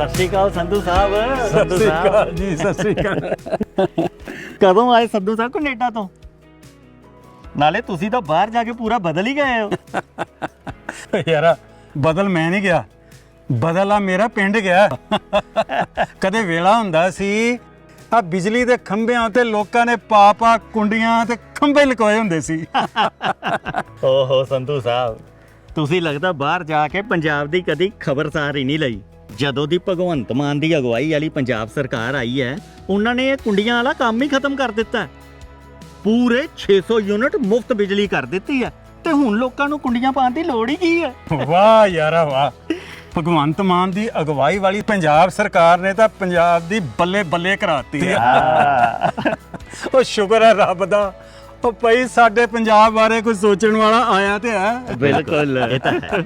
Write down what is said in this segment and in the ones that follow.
ਸਤਿ ਸ਼੍ਰੀ ਅਕਾਲ ਸੰਧੂ ਸਾਹਿਬ। ਸਤਿ ਸ੍ਰੀ ਅਕਾਲ ਜੀ ਸਤਿ ਸ੍ਰੀ ਅਕਾਲ ਕਦੋਂ ਆਏ ਸੰਧੂ ਸਾਹਿਬ ਕੈਨੇਡਾ ਤੋਂ? ਨਾਲੇ ਤੁਸੀਂ ਤਾਂ ਬਾਹਰ ਜਾ ਕੇ ਪੂਰਾ ਬਦਲ ਹੀ ਗਏ ਹੋ। ਯਾਰਾ ਬਦਲ ਮੈਂ ਨਹੀਂ ਗਿਆ। ਬਦਲ ਆ ਮੇਰਾ ਪਿੰਡ ਗਿਆ। ਕਦੇ ਵੇਲਾ ਹੁੰਦਾ ਸੀ ਆ ਬਿਜਲੀ ਦੇ ਖੰਭਿਆਂ ਤੇ ਲੋਕਾਂ ਨੇ ਪਾ ਪਾ ਕੁੰਡੀਆਂ ਤੇ ਖੰਭੇ ਲਕੋਏ ਹੁੰਦੇ ਸੀ। ਓਹੋ ਸੰਧੂ ਸਾਹਿਬ ਤੁਸੀਂ ਲੱਗਦਾ ਬਾਹਰ ਜਾ ਕੇ ਪੰਜਾਬ ਦੀ ਕਦੀ ਖਬਰਸਾਰ ਹੀ ਨਹੀਂ ਲਈ। ਜਦੋਂ ਦੀ ਭਗਵੰਤ ਮਾਨ ਦੀ ਅਗਵਾਈ ਵਾਲੀ ਪੰਜਾਬ ਸਰਕਾਰ ਆਈ ਹੈ ਉਹਨਾਂ ਨੇ ਇਹ ਕੁੰਡੀਆਂ ਵਾਲਾ ਕੰਮ ਹੀ ਖਤਮ ਕਰ ਦਿੱਤਾ। ਪੂਰੇ 600 ਯੂਨਿਟ ਮੁਫਤ ਬਿਜਲੀ ਕਰ ਦਿੱਤੀ ਹੈ ਤੇ ਹੁਣ ਲੋਕਾਂ ਨੂੰ ਕੁੰਡੀਆਂ ਪਾਉਣ ਦੀ ਲੋੜ ਹੀ ਕੀ ਹੈ? ਵਾਹ ਯਾਰਾ ਵਾਹ। ਭਗਵੰਤ ਮਾਨ ਦੀ ਅਗਵਾਈ ਵਾਲੀ ਪੰਜਾਬ ਸਰਕਾਰ ਨੇ ਤਾਂ ਪੰਜਾਬ ਦੀ ਬੱਲੇ ਬੱਲੇ ਕਰਾਤੀ ਹੈ। ਉਹ ਸ਼ੁਕਰ ਹੈ ਰੱਬ ਦਾ। ਉਹ ਭਈ ਸਾਡੇ ਪੰਜਾਬ ਬਾਰੇ ਕੁਝ ਸੋਚਣ ਵਾਲਾ ਆਇਆ ਤੇ ਹੈ। ਬਿਲਕੁਲ। ਇਹ ਤਾਂ ਹੈ।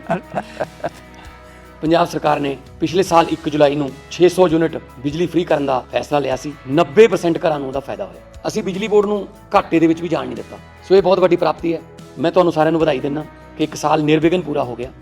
ਪੰਜਾਬ ਸਰਕਾਰ ਨੇ ਪਿਛਲੇ ਸਾਲ 1 ਜੁਲਾਈ ਨੂੰ 600 ਯੂਨਿਟ ਬਿਜਲੀ ਫ੍ਰੀ ਕਰਨ ਦਾ ਫੈਸਲਾ ਲਿਆ ਸੀ। 90% ਘਰਾਂ ਨੂੰ ਉਹਦਾ ਫਾਇਦਾ ਹੋਇਆ। ਅਸੀਂ ਬਿਜਲੀ ਬੋਰਡ ਨੂੰ ਘਾਟੇ ਦੇ ਵਿੱਚ ਵੀ ਜਾਣ ਨਹੀਂ ਦਿੱਤਾ। ਸੋ ਇਹ ਬਹੁਤ ਵੱਡੀ ਪ੍ਰਾਪਤੀ ਹੈ। ਮੈਂ ਤੁਹਾਨੂੰ ਸਾਰਿਆਂ ਨੂੰ ਵਧਾਈ ਦਿੰਦਾ ਕਿ ਇੱਕ ਸਾਲ ਨਿਰਵਿਘਨ ਪੂਰਾ ਹੋ ਗਿਆ।